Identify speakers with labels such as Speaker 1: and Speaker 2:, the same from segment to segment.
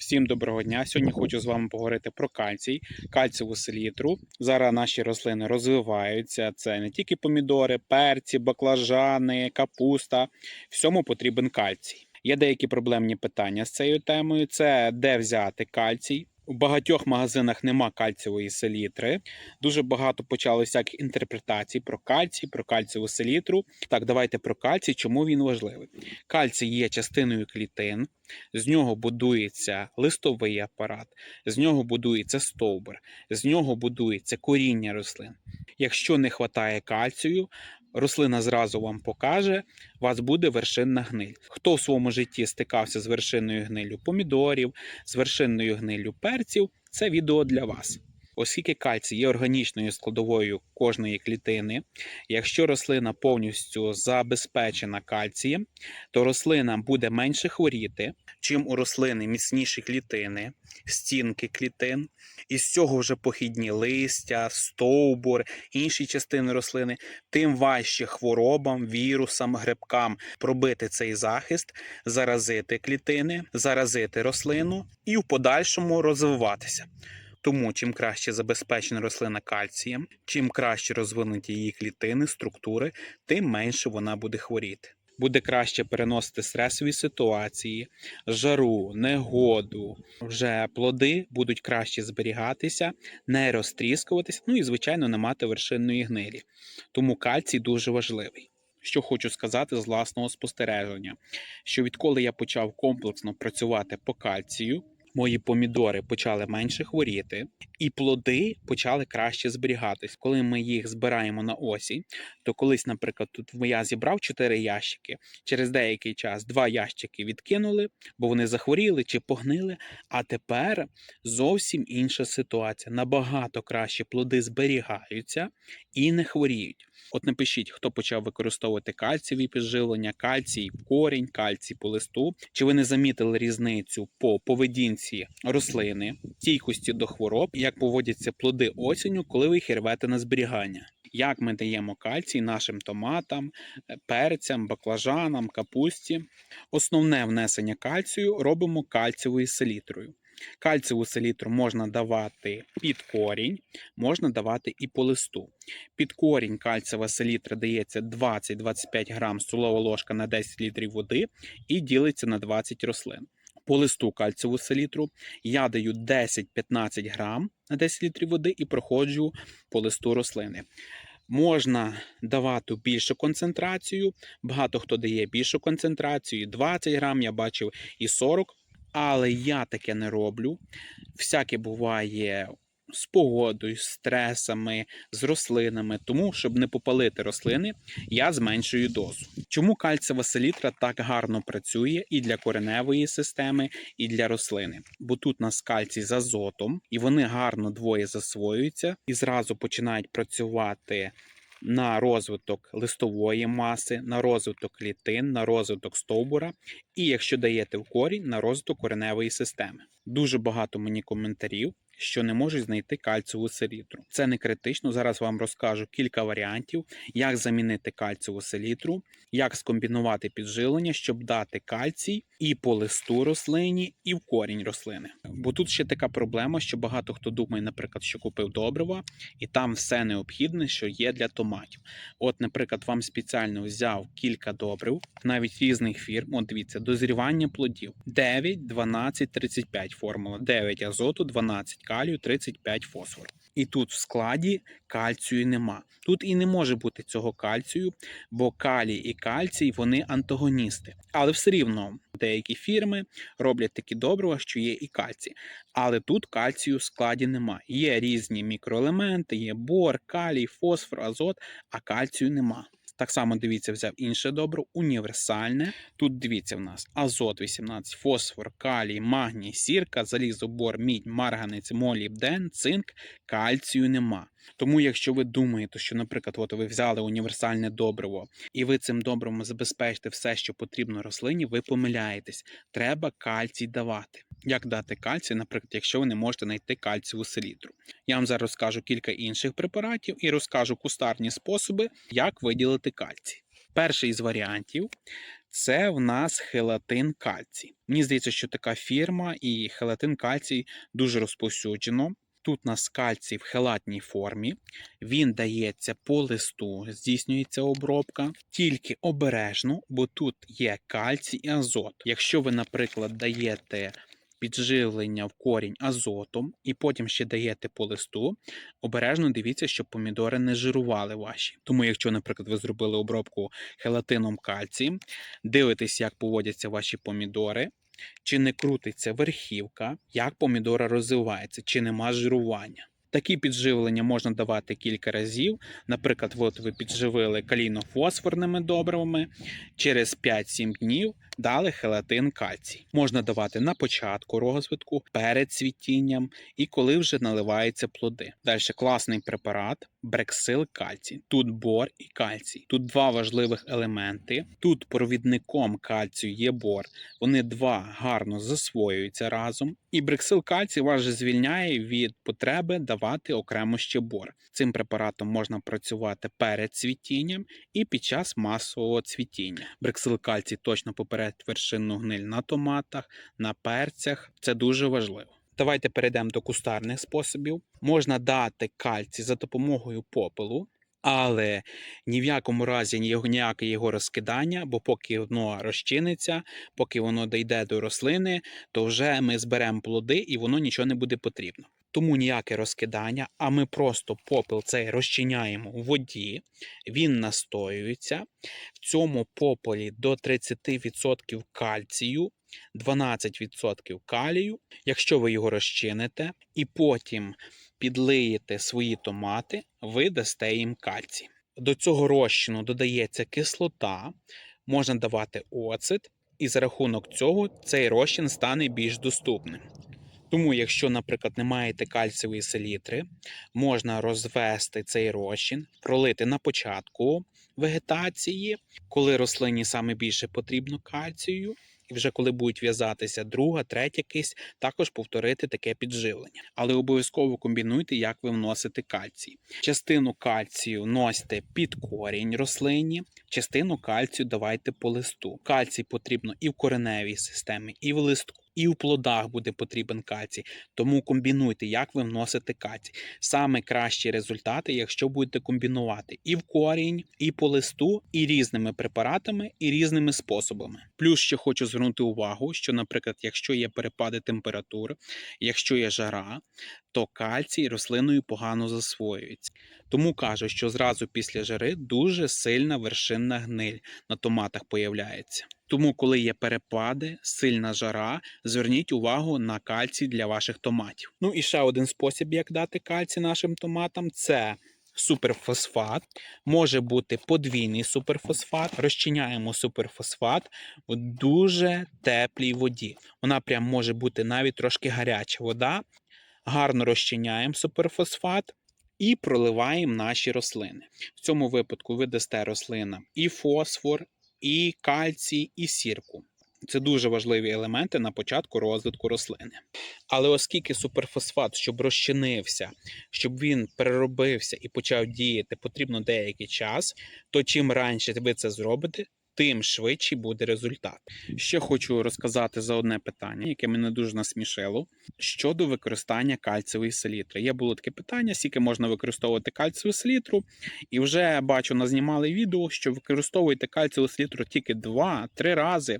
Speaker 1: Всім доброго дня. Сьогодні хочу з вами поговорити про кальцій, кальціву селітру. Зараз наші рослини розвиваються. Це не тільки помідори, перці, баклажани, капуста. Всьому потрібен кальцій. Є деякі проблемні питання з цією темою: це де взяти кальцій. У багатьох магазинах нема кальцієвої селітри. Дуже багато почали всяких інтерпретацій про кальцій, про кальцієву селітру. Так, давайте про кальцій, чому він важливий. Кальцій є частиною клітин, з нього будується листовий апарат, з нього будується стовбур, з нього будується коріння рослин. Якщо не вистачає кальцію, рослина зразу вам покаже, у вас буде вершинна гниль. Хто в своєму житті стикався з вершинною гнилю помідорів, з вершинною гнилю перців, це відео для вас. Оскільки кальцій є органічною складовою кожної клітини, якщо рослина повністю забезпечена кальцієм, то рослина буде менше хворіти, чим у рослини міцніші клітини, стінки клітин, і з цього вже похідні листя, стовбур, інші частини рослини, тим важче хворобам, вірусам, грибкам пробити цей захист, заразити клітини, заразити рослину і в подальшому розвиватися. Тому чим краще забезпечена рослина кальцієм, чим краще розвинуті її клітини, структури, тим менше вона буде хворіти. Буде краще переносити стресові ситуації, жару, негоду. Вже плоди будуть краще зберігатися, не розтріскуватися, ну і, звичайно, не мати вершинної гнилі. Тому кальцій дуже важливий. Що хочу сказати з власного спостереження, що відколи я почав комплексно працювати по кальцію, мої помідори почали менше хворіти, і плоди почали краще зберігатись. Коли ми їх збираємо на осінь, то колись, наприклад, тут я зібрав 4 ящики. Через деякий час два ящики відкинули, бо вони захворіли чи погнили. А тепер зовсім інша ситуація. Набагато краще плоди зберігаються і не хворіють. От напишіть, хто почав використовувати кальцієві підживлення, кальцій в корінь, кальцій по листу. Чи ви не замітили різницю по поведінці рослини, стійкості до хвороб, як поводяться плоди осінню, коли ви їх рвете на зберігання? Як ми даємо кальцій нашим томатам, е, перцям, баклажанам, капусті? Основне внесення кальцію робимо кальцієвою селітрою. Кальцієву селітру можна давати під корінь, можна давати і по листу. Під корінь кальцієва селітра дається 20-25 грам столова ложка на 10 літрів води і ділиться на 20 рослин. По листу кальцеву селітру я даю 10-15 грам на 10 літрів води і проходжу по листу рослини. Можна давати більшу концентрацію, багато хто дає більшу концентрацію, 20 грам, я бачив і 40 але я таке не роблю. Всяке буває з погодою, з стресами, з рослинами. Тому, щоб не попалити рослини, я зменшую дозу. Чому кальцієва селітра так гарно працює і для кореневої системи, і для рослини? Бо тут нас кальцій з азотом, і вони гарно двоє засвоюються і зразу починають працювати на розвиток листової маси, на розвиток клітин, на розвиток стовбура, і якщо даєте в корінь, на розвиток кореневої системи. Дуже багато мені коментарів. Що не можуть знайти кальцеву селітру. Це не критично. Зараз вам розкажу кілька варіантів, як замінити кальцеву селітру, як скомбінувати підживлення, щоб дати кальцій і по листу рослині, і в корінь рослини. Бо тут ще така проблема, що багато хто думає, наприклад, що купив добрива, і там все необхідне, що є для томатів. От, наприклад, вам спеціально взяв кілька добрив, навіть різних фірм. От дивіться, дозрівання плодів: 9, 12, 35 формула, 9 азоту, 12 калію, 35 фосфору. І тут в складі кальцію нема. Тут і не може бути цього кальцію, бо калій і кальцій вони антагоністи. Але все рівно деякі фірми роблять такі добрива, що є і кальцій. Але тут кальцію в складі нема. Є різні мікроелементи, є бор, калій, фосфор, азот, а кальцію нема. Так само дивіться, взяв інше добро, універсальне. Тут дивіться в нас азот 18, фосфор, калій, магній, сірка, залізо, бор, мідь, марганець, молібден, цинк, кальцію нема. Тому, якщо ви думаєте, що, наприклад, от ви взяли універсальне добриво, і ви цим добривом забезпечите все, що потрібно рослині, ви помиляєтесь. Треба кальцій давати. Як дати кальцій, наприклад, якщо ви не можете знайти кальцієву селітру. Я вам зараз розкажу кілька інших препаратів і розкажу кустарні способи, як виділити кальцій. Перший з варіантів це в нас хелатин кальцій. Мені здається, що така фірма і хелатин кальцій дуже розповсюджено. Тут у нас кальцій в хелатній формі, він дається по листу, здійснюється обробка, тільки обережно, бо тут є кальцій і азот. Якщо ви, наприклад, даєте підживлення в корінь азотом і потім ще даєте по листу, обережно дивіться, щоб помідори не жирували ваші. Тому, якщо, наприклад, ви зробили обробку хелатином кальцієм, дивитесь, як поводяться ваші помідори, чи не крутиться верхівка, як помідора розвивається, чи нема жирування. Такі підживлення можна давати кілька разів. Наприклад, от ви підживили калійно-фосфорними добривами, через 5-7 днів дали хелатин кальцій. Можна давати на початку розвитку, перед цвітінням і коли вже наливаються плоди. Далі класний препарат Брексил кальцій. Тут бор і кальцій. Тут два важливих елементи. Тут провідником кальцію є бор. Вони два гарно засвоюються разом. І брексил кальцій вас же звільняє від потреби давати окремо ще бор. Цим препаратом можна працювати перед цвітінням і під час масового цвітіння. Брексил кальцій точно попередить вершинну гниль на томатах, на перцях. Це дуже важливо. Давайте перейдемо до кустарних способів. Можна дати кальцій за допомогою попелу, але ні в якому разі ніяке його розкидання, бо поки воно розчиниться, поки воно дійде до рослини, то вже ми зберемо плоди і воно нічого не буде потрібно. Тому ніяке розкидання, а ми просто попел цей розчиняємо у воді, він настоюється. В цьому попелі до 30% кальцію, 12% калію. Якщо ви його розчините і потім підлиєте свої томати, ви дасте їм кальцій. До цього розчину додається кислота, можна давати оцет, і за рахунок цього цей розчин стане більш доступним. Тому, якщо, наприклад, не маєте кальцієвої селітри, можна розвести цей розчин, пролити на початку вегетації, коли рослині саме більше потрібно кальцію, і вже коли будуть в'язатися друга, третя кисть, також повторити таке підживлення. Але обов'язково комбінуйте, як ви вносите кальцій. Частину кальцію носьте під корінь рослині, частину кальцію давайте по листу. Кальцій потрібно і в кореневій системі, і в листку. І в плодах буде потрібен кальцій, тому комбінуйте, як ви вносите кальцій. Саме кращі результати, якщо будете комбінувати і в корінь, і по листу, і різними препаратами, і різними способами. Плюс ще хочу звернути увагу, що, наприклад, якщо є перепади температур, якщо є жара, то кальцій рослиною погано засвоюється. Тому кажу, що зразу після жари дуже сильна вершинна гниль на томатах появляється. Тому, коли є перепади, сильна жара, зверніть увагу на кальцій для ваших томатів. Ну і ще один спосіб, як дати кальцій нашим томатам, це суперфосфат. Може бути подвійний суперфосфат. Розчиняємо суперфосфат в дуже теплій воді. Вона прям може бути навіть трошки гаряча вода. Гарно розчиняємо суперфосфат. І проливаємо наші рослини. В цьому випадку ви дасте рослинам і фосфор, і кальцій, і сірку. Це дуже важливі елементи на початку розвитку рослини. Але оскільки суперфосфат, щоб розчинився, щоб він переробився і почав діяти, потрібно деякий час, то чим раніше ви це зробите, тим швидший буде результат. Ще хочу розказати за одне питання, яке мене дуже насмішило щодо використання кальцієвої селітри. Є було таке питання, скільки можна використовувати кальцієву селітру, і вже бачу, назнімали відео, що використовуєте кальцієву селітру тільки 2-3 рази.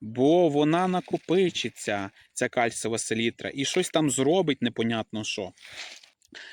Speaker 1: Бо вона накопичиться, ця кальцієва селітра, і щось там зробить, непонятно що.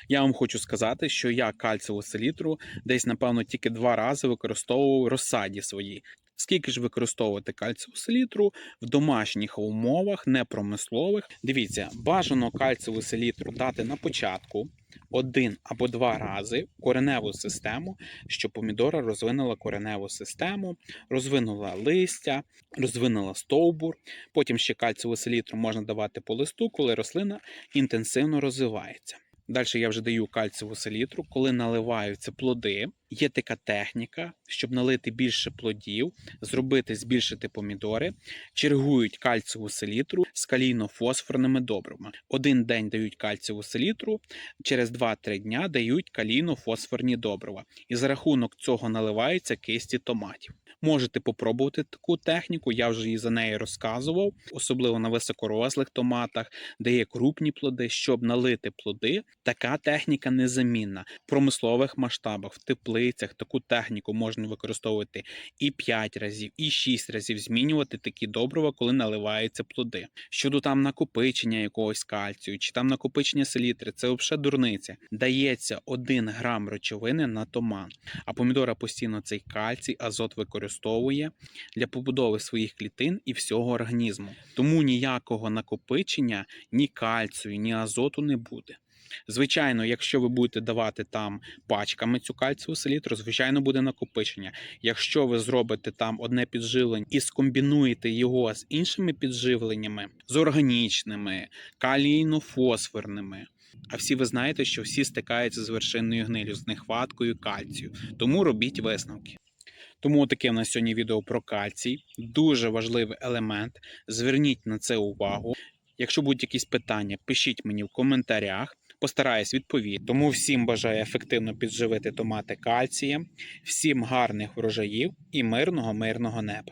Speaker 1: Я вам хочу сказати, що я кальцієву селітру десь, напевно, тільки два рази використовував розсаді своїй. Скільки ж використовувати кальцієву селітру в домашніх умовах, не промислових? Дивіться, бажано кальцієву селітру дати на початку один або два рази кореневу систему, щоб помідора розвинула кореневу систему, розвинула листя, розвинула стовбур. Потім ще кальцієву селітру можна давати по листу, коли рослина інтенсивно розвивається. Далі я вже даю кальцеву селітру, коли наливаються плоди. Є така техніка, щоб налити більше плодів, зробити збільшити помідори, чергують кальцеву селітру з калійно-фосфорними добривами. Один день дають кальцеву селітру, через 2-3 дня дають калійно-фосфорні добрива. І за рахунок цього наливаються кисті томатів. Можете попробувати таку техніку, я вже і за неї розказував, особливо на високорослих томатах, де є крупні плоди, щоб налити плоди. Така техніка незамінна. В промислових масштабах, в теплицях таку техніку можна використовувати і 5 разів, і 6 разів змінювати такі добрива, коли наливаються плоди. Щодо там накопичення якогось кальцію чи там накопичення селітри, це взагалі дурниця. Дається 1 грам речовини на томат, а помідора постійно цей кальцій, азот використовує для побудови своїх клітин і всього організму. Тому ніякого накопичення ні кальцію, ні азоту не буде. Звичайно, якщо ви будете давати там пачками цю кальцеву селітру, звичайно, буде накопичення. Якщо ви зробите там одне підживлення і скомбінуєте його з іншими підживленнями, з органічними, калійно-фосфорними. А всі ви знаєте, що всі стикаються з вершинною гнилю, з нехваткою кальцію. Тому робіть висновки. Тому таке в нас сьогодні відео про кальцій. Дуже важливий елемент. Зверніть на це увагу. Якщо будуть якісь питання, пишіть мені в коментарях. Постараюсь відповісти. Тому всім бажаю ефективно підживити томати кальцієм, всім гарних врожаїв і мирного мирного неба.